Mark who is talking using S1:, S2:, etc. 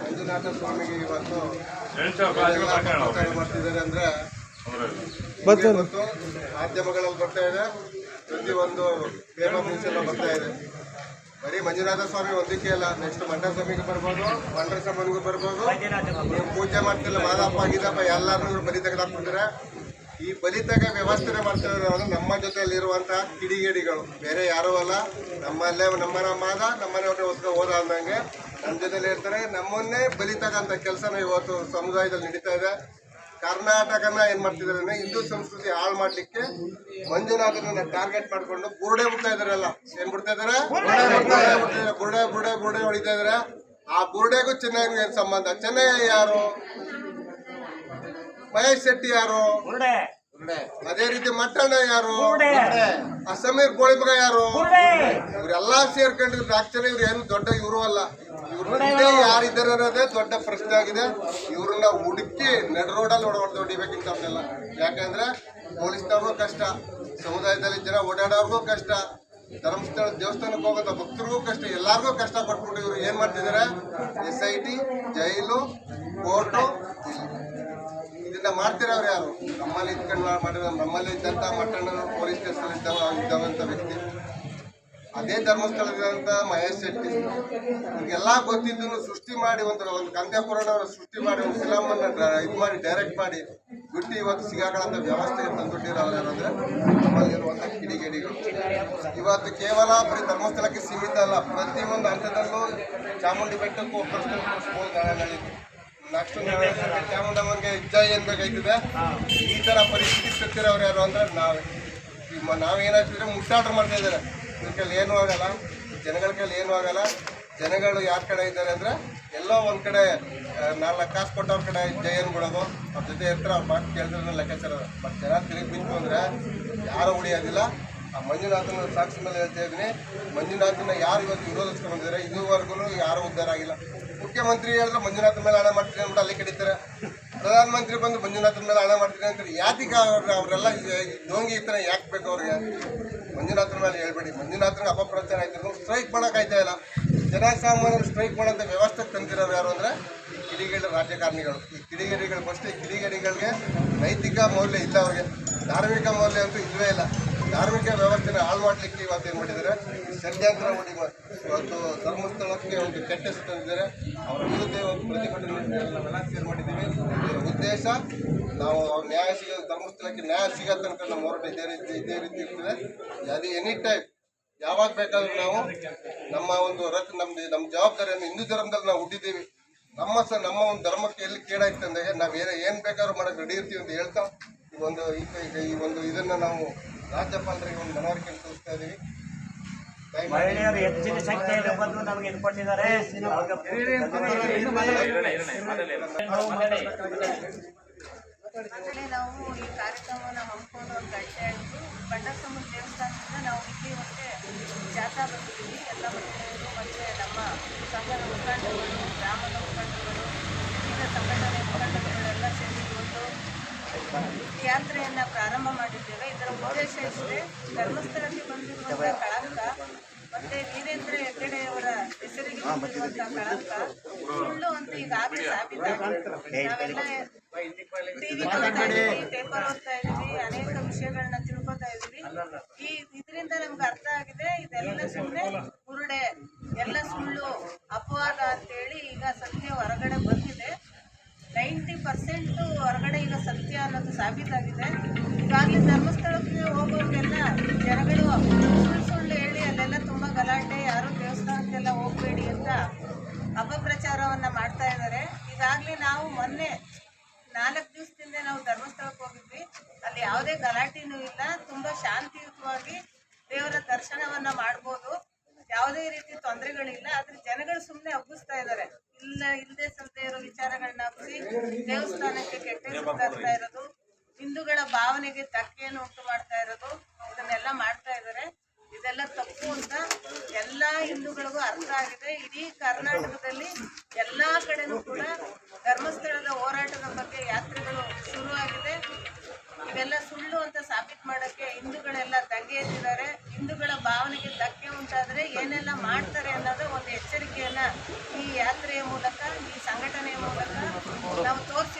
S1: ಮಂಜುನಾಥ ಸ್ವಾಮಿಗೆ
S2: ಇವತ್ತು
S1: ಮಾಡ್ತಿದ್ದಾರೆ ಇವತ್ತು ಮಾಧ್ಯಮಗಳಲ್ಲಿ ಬರ್ತಾ ಇದೆ ಪ್ರತಿ ಪೇಪರ್ ನ್ಯೂಸ್ ಬರ್ತಾ ಇದೆ ಬರೀ ಮಂಜುನಾಥ ಸ್ವಾಮಿ ಒಂದಕ್ಕೆ ಅಲ್ಲ ನೆಕ್ಸ್ಟ್ ಮಂಡರ ಸ್ವಾಮಿಗೆ ಬರ್ಬೋದು ಮಂಡ್ರ ಸ್ವಾಮಿಗೂ ಬರ್ಬೋದು. ನೀವು ಪೂಜೆ ಮಾಡ್ತಿಲ್ಲ, ಮಾದಪ್ಪ ಆಗಿದ್ದಪ್ಪ ಎಲ್ಲರೂ ಇವ್ರು ಬಲಿ ತೆಗೆದಾಕ್ಬಿಟ್ಟಿದ್ರೆ ಈ ಬಲಿ ತೆಗೆ ವ್ಯವಸ್ಥೆ ಮಾಡ್ತಿರೋದು ನಮ್ಮ ಜೊತೆಯಲ್ಲಿ ಇರುವಂತಹ ಕಿಡಿಗೇಡಿಗಳು. ಬೇರೆ ಯಾರೂ ಅಲ್ಲ. ನಮ್ಮಲ್ಲೇ ನಮ್ಮನ ಮಾದ ನಮ್ಮನೆ ಹೊತ್ಕೊ ಹೋದ ಅಂದಂಗೆ ನಮ್ಮ ಜೊತೆಯಲ್ಲಿ ಇರ್ತಾರೆ. ನಮ್ಮನ್ನೇ ಬಲಿ ತಗಂತ ಕೆಲಸನ ಇವತ್ತು ಸಮುದಾಯದಲ್ಲಿ ನಡೀತಾ ಇದೆ. ಕರ್ನಾಟಕನ ಏನ್ ಮಾಡ್ತಿದಾರೆ ಅಂದ್ರೆ ಹಿಂದೂ ಸಂಸ್ಕೃತಿ ಹಾಳು ಮಾಡ್ಲಿಕ್ಕೆ ಮಂಜುನಾಥನ ಟಾರ್ಗೆಟ್ ಮಾಡ್ಕೊಂಡು ಬುರುಡೆ ಬಿಡ್ತಾ ಇದಾರಲ್ಲ ಏನ್ ಬಿಡ್ತಾ ಇದಾರೆ ಬುರುಡೆ ಬುರುಡೆ ಬುರುಡೆ ಹೊಡಿತಾ ಇದಾರೆ ಆ ಬುರುಡೆಗೂ ಚೆನ್ನೈಗೂ ಏನ್ ಸಂಬಂಧ? ಚೆನ್ನೈ ಯಾರು? ಮಹೇಶ್ ಶೆಟ್ಟಿ ಯಾರು? ಅದೇ ರೀತಿ ಮಟ್ಟಣ್ಣ ಯಾರು? ಆ ಸಮೀರ್ ಗೋಳಿಮಗ ಯಾರು? ಇವರೆಲ್ಲಾ ಸೇರ್ಕೊಂಡಿದ್ರು. ಆಕ್ಚುಲಿ ಇವ್ರು ಏನು ದೊಡ್ಡ ಇವರು ಅಲ್ಲ. ಇವ್ರು ಯಾರಿದ್ದಾರೆ ಅನ್ನೋದೇ ದೊಡ್ಡ ಪ್ರಶ್ನೆ ಆಗಿದೆ. ಇವ್ರನ್ನ ಹುಡುಕಿ ನಡ್ ರೋಡಲ್ಲಿ ಹೊಡೆದು ಹೊಡಿಬೇಕಿಂತ ಯಾಕಂದ್ರೆ ಪೊಲೀಸ್ನವ್ರಿಗೂ ಕಷ್ಟ, ಸಮುದಾಯದಲ್ಲಿ ಜನ ಓಡಾಡೋರ್ಗೂ ಕಷ್ಟ, ಧರ್ಮಸ್ಥಳ ದೇವಸ್ಥಾನಕ್ಕೆ ಹೋಗೋದ ಭಕ್ತರಿಗೂ ಕಷ್ಟ, ಎಲ್ಲಾರ್ಗೂ ಕಷ್ಟ ಪಟ್ಬಿಟ್ಟು ಇವ್ರು ಏನ್ ಮಾಡ್ತಿದ್ದಾರೆ? S I T, jail, court. ಇದನ್ನ ಮಾಡ್ತಿರೋರು ಯಾರು? ನಮ್ಮಲ್ಲಿ ಇದ್ಕೊಂಡು ಮಾಡಿರೋ ನಮ್ಮಲ್ಲಿ ಇದ್ದಂತ ಮಟ್ಟಣ್ಣ ಪೊಲೀಸ್ ಸ್ಟೇಷನ್ ಇದ್ದವ ಇದ್ದವಂತ ವ್ಯಕ್ತಿ. ಅದೇ ಧರ್ಮಸ್ಥಳದಂತ ಮಹೇಶ್ ಶೆಟ್ಟಿ ಎಲ್ಲ ಗೊತ್ತಿದ್ದನ್ನು ಸೃಷ್ಟಿ ಮಾಡಿ ಒಂದು ಒಂದು ಕಂದೆ ಸೃಷ್ಟಿ ಮಾಡಿ ಒಂದು ಫಿಲಮನ್ನು ಇದು ಮಾಡಿ ಡೈರೆಕ್ಟ್ ಮಾಡಿ ಬಿಟ್ಟು ಇವತ್ತು ಸಿಗಾಗಳಂತ ವ್ಯವಸ್ಥೆಗೆ ತಂದುಬಿಟ್ಟಿರೋರು ಯಾರಂದ್ರೆ ನಮ್ಮಲ್ಲಿರುವಂಥ ಕಿಡಿಗೇಡಿಗಳು. ಇವತ್ತು ಕೇವಲ ಬರೀ ಧರ್ಮಸ್ಥಳಕ್ಕೆ ಸೀಮಿತ ಅಲ್ಲ ಪ್ರತಿಯೊಂದು ಹಂತದಲ್ಲೂ ಚಾಮುಂಡಿ ಬೆಟ್ಟಕ್ಕೂ ನಡೆಯಿತು ನೆಕ್ಸ್ಟ್ ಚಾಮುಂಡಮ್ಮನಿಗೆ ಜೈ ಅನ್ಬೇಕಾಯ್ತದೆ. ಈ ತರ ಪರಿಸ್ಥಿತಿ ಸುತ್ತಿರೋರು ಯಾರು ಅಂದ್ರೆ ನಾವೇ. ನಾವೇನಾಗ್ತಿದ್ರೆ ಮುಟ್ಟಾಟ ಮಾಡ್ತಾ ಇದ್ದಾರೆ. ಇವ್ರ ಕೈಲಿ ಏನೂ ಆಗಲ್ಲ. ಜನಗಳ ಕೈಲಿ ಏನೂ ಆಗಲ್ಲ. ಜನಗಳು ಯಾರ ಕಡೆ ಇದ್ದಾರೆ ಅಂದ್ರೆ ಎಲ್ಲೋ ಒಂದು ಕಡೆ ನಾಲ್ಕು ಕಾಸು ಕೊಟ್ಟವ್ರ ಕಡೆ ಜಯ ಅನ್ಬಿಡೋದು ಅವ್ರ ಜೊತೆ ಇರ್ತಾರೆ, ಅವ್ರ ಮಾತು ಕೇಳಿದ್ರೆ ಲೆಕ್ಕಾಚಾರ ಬಟ್ ಜನ ತಿರುಗಿ ಬಿತ್ತು ಅಂದ್ರೆ ಯಾರು ಉಳಿಯೋದಿಲ್ಲ. ಆ ಮಂಜುನಾಥನ ಸಾಕ್ಷಿ ಮೇಲೆ ಹೇಳ್ತಾ ಇದ್ದೀನಿ. ಮಂಜುನಾಥನ ಯಾರು ಇವತ್ತು ವಿರೋಧಿಸ್ಕೊಂಡು ಬಂದಿದ್ದಾರೆ ಇದುವರೆಗೂ ಯಾರು ಉದ್ಧಾರ ಆಗಿಲ್ಲ. ಮುಖ್ಯಮಂತ್ರಿ ಹೇಳಿದ್ರೆ ಮಂಜುನಾಥ ಮೇಲೆ ಹಣ ಮಾಡ್ತೀನಿ ಅಂತ ಅಲ್ಲಿ ಕಡಿತಾರೆ ಪ್ರಧಾನಮಂತ್ರಿ ಬಂದು ಮಂಜುನಾಥನ ಮೇಲೆ ಹಣ ಮಾಡ್ತೀನಿ ಅಂತಾರೆ. ಯಾತಿಗೆ ಅವ್ರ ಅವರೆಲ್ಲ ದೋಂಗಿ ಥರ ಯಾಕೆ ಬೇಕು ಅವ್ರಿಗೆ? ಮಂಜುನಾಥನ ಮೇಲೆ ಹೇಳ್ಬೇಡಿ. ಮಂಜುನಾಥನಿಗೆ ಅಪಪ್ರಚಾರ ಆಯ್ತು. ಸ್ಟ್ರೈಕ್ ಮಾಡೋಕ್ಕಾಯ್ತಾ ಇಲ್ಲ. ಜನಸಾಮಾನ್ಯರು ಸ್ಟ್ರೈಕ್ ಮಾಡೋಂಥ ವ್ಯವಸ್ಥೆ ತಂದಿರೋರು ಯಾರು ಅಂದರೆ ಈ ಕಿಡಿಗೇಡಿ ರಾಜಕಾರಣಿಗಳು. ಈ ಕಿಡಿಗೇಡಿಗಳು ಫಸ್ಟ್ ಈ ಕಿಡಿಗೇಡಿಗಳಿಗೆ ನೈತಿಕ ಮೌಲ್ಯ ಇಲ್ಲ ಅವ್ರಿಗೆ. ಧಾರ್ಮಿಕ ಮೌಲ್ಯ ಅಂತೂ ಇಲ್ಲವೇ ಇಲ್ಲ. ಧಾರ್ಮಿಕ ವ್ಯವಸ್ಥೆನ ಹಾಳು ಮಾಡಲಿಕ್ಕೆ ಇವತ್ತು ಏನು ಮಾಡಿದ್ದಾರೆ? ಷಡ್ಯಂತ್ರ ಮಾಡಿ ಇವತ್ತು. ಧರ್ಮಸ್ಥಳಕ್ಕೆ ಒಂದು ಕೆಟ್ಟ ಹೆಸರು ತಂದಿದ್ದಾರೆ ಅವರ ವಿರುದ್ಧ ಒಂದು ಪ್ರತಿಭಟನೆ ಸೇರ್ ಮಾಡಿದ್ದೀವಿ. ಇದರ ಉದ್ದೇಶ ನಾವು ನ್ಯಾಯ ಸಿಗ, ಧರ್ಮಸ್ಥಳಕ್ಕೆ ನ್ಯಾಯ ಸಿಗೋ ತನಕ ನಮ್ಮ ಹೋರಾಟ ಇದೇ ರೀತಿ ಇದೇ ರೀತಿ ಇರ್ತದೆ. ಅದು ಎನಿ ಟೈಮ್ ಯಾವಾಗ ಬೇಕಾದ್ರೂ ನಾವು ನಮ್ಮ ಒಂದು ರತ್ ನಮ್ದು, ನಮ್ಮ ಜವಾಬ್ದಾರಿಯನ್ನು ಹಿಂದೂ ಧರ್ಮದಲ್ಲಿ ನಾವು ಹುಟ್ಟಿದ್ದೀವಿ. ನಮ್ಮ ಸಹ ನಮ್ಮ ಒಂದು ಧರ್ಮಕ್ಕೆ ಎಲ್ಲಿ ಕೇಳಾಯ್ತು ಅಂದಾಗ ನಾವು ಏನು ಏನು ಬೇಕಾದ್ರೂ ಮಾಡೋಕ್ಕೆ ರೆಡಿ ಇರ್ತೀವಿ ಅಂತ ಹೇಳ್ತಾ, ಈ ಒಂದು ಈ ಒಂದು ಇದನ್ನು ನಾವು ರಾಜ್ಯಪಾಲರಿಗೆ ಒಂದು ಮನವರಿಕೆ ತೋರಿಸ್ತಾ ಇದ್ದೀವಿ
S3: ಮಹಿಳೆಯರು ಹೆಚ್ಚಿನ ಸಂಖ್ಯೆಯಲ್ಲಿ ಬಂದು ನಮಗೆ ಇದು ಕೊಟ್ಟಿದ್ದಾರೆ
S4: ನಾವು ಈ ಕಾರ್ಯಕ್ರಮವನ್ನು ಹಮ್ಮಿಕೊಂಡು ಒಂದು ಗಂಟೆ ಆಯಿತು. ಬಂಡಸಮುದ್ರ ದೇವಸ್ಥಾನದಿಂದ ನಾವು ಇಲ್ಲಿ ಮತ್ತೆ ಜಾಥಾ ಬರ್ತಿದ್ದೀವಿ. ಎಲ್ಲ ಮಹಿಳೆಯರು ಮತ್ತು ನಮ್ಮ ಸಂಘದ ಮುಖಂಡರುಗಳು ಗ್ರಾಮದ ಮುಖಂಡರುಗಳು ವಿವಿಧ ಸಂಘಟನೆ ಮುಖಂಡರುಗಳೆಲ್ಲ ಸೇರಿಕೊಂಡು ಯಾತ್ರೆಯನ್ನು ಪ್ರಾರಂಭ ಮಾಡಿದ್ದೇವೆ. ಇದರ ಉದ್ದೇಶ ಇಷ್ಟೇ ಧರ್ಮಸ್ಥಳಕ್ಕೆ ಬಂದಿರುವಂಥ ಕಳಂಕ ಮತ್ತೆ ವೀರೇಂದ್ರ ಹೆಗ್ಗಡೆಯವರ ಹೆಸರಿಗೆ ಬಂದಿರುವಂಥ ಕಳಂಕ. ಸುಳ್ಳು ಅಂತ ಈಗಾಗಲೇ ಸಾಬೀತಾಗಿದೆ. ನಾವೆಲ್ಲ ಟಿವಿ ನೋಡ್ತಾ ಇದೀವಿ ಪೇಪರ್ ಓದ್ತಾ ಇದೀವಿ ಅನೇಕ ವಿಷಯಗಳನ್ನ ತಿಳ್ಕೊತಾ ಇದೀವಿ ಈ ಇದರಿಂದ ನಮ್ಗೆ ಅರ್ಥ ಆಗಿದೆ ಇದೆಲ್ಲ ಈಗಾಗಲೇ ಧರ್ಮಸ್ಥಳಕ್ಕೆ ಹೋಗೋರಿಗೆಲ್ಲ ಜನಗಳು ಸುಳ್ಳು ಸುಳ್ಳು ಹೇಳಿ ಅಲ್ಲೆಲ್ಲ ತುಂಬ ಗಲಾಟೆ, ಯಾರು ದೇವಸ್ಥಾನಕ್ಕೆಲ್ಲ ಹೋಗಬೇಡಿ ಅಂತ ಅಪಪ್ರಚಾರವನ್ನು ಮಾಡ್ತಾ ಇದ್ದಾರೆ ಈಗಾಗಲೇ ನಾವು ಮೊನ್ನೆ ನಾಲ್ಕು ದಿವಸದಿಂದ ನಾವು ಧರ್ಮಸ್ಥಳಕ್ಕೆ ಹೋಗಿದ್ವಿ. ಅಲ್ಲಿ ಯಾವುದೇ ಗಲಾಟೆನೂ ಇಲ್ಲ. ತುಂಬ ಶಾಂತಿಯುತವಾಗಿ ದೇವರ ದರ್ಶನವನ್ನು ಮಾಡ್ಬೋದು. ಯಾವುದೇ ರೀತಿ ತೊಂದರೆಗಳಿಲ್ಲ. ಆದರೆ ಜನಗಳು ಸುಮ್ಮನೆ ಹಬ್ಬಿಸ್ತಾ ಇದ್ದಾರೆ ಇಲ್ಲ ಇಲ್ಲದೆ ಸಲ್ಲದೆ ಇರೋ ವಿಚಾರಗಳನ್ನ ಹಬ್ಬಿಸಿ ದೇವಸ್ಥಾನಕ್ಕೆ ಕೆಟ್ಟ ತರ್ತಾ ಇರೋದು. ಹಿಂದೂಗಳ ಭಾವನೆಗೆ ಧಕ್ಕೆಯನ್ನು ಉಂಟು ಮಾಡ್ತಾ ಇರೋದು, ಇದನ್ನೆಲ್ಲ ಮಾಡ್ತಾ ಇದ್ದಾರೆ ಇದೆಲ್ಲ ತಪ್ಪು ಅಂತ ಎಲ್ಲ ಹಿಂದೂಗಳಿಗೂ ಅರ್ಥ ಆಗಿದೆ. ಇಡೀ ಕರ್ನಾಟಕದಲ್ಲಿ ಎಲ್ಲ ಕಡೆನೂ ಕೂಡ ಧರ್ಮಸ್ಥಳದ ಹೋರಾಟದ ಬಗ್ಗೆ ಯಾತ್ರೆಗಳು ಶುರುವಾಗಿದೆ ಇವೆಲ್ಲ ಸುಳ್ಳು ಅಂತ ಸಾಬೀತು ಮಾಡೋಕ್ಕೆ ಹಿಂದೂಗಳೆಲ್ಲ ದಂಗೆ ಎದ್ದಿದ್ದಾರೆ ಹಿಂದೂಗಳ ಭಾವನೆಗೆ ಧಕ್ಕೆ ಉಂಟಾದರೆ ಏನೆಲ್ಲ ಮಾಡ್ತಾರೆ ಅನ್ನೋದು ಒಂದು ಎಚ್ಚರಿಕೆಯನ್ನು ಈ ಯಾತ್ರೆಯ ಮೂಲಕ, ಈ ಸಂಘಟನೆಯ ಮೂಲಕ ನಾವು ತೋರಿಸಿ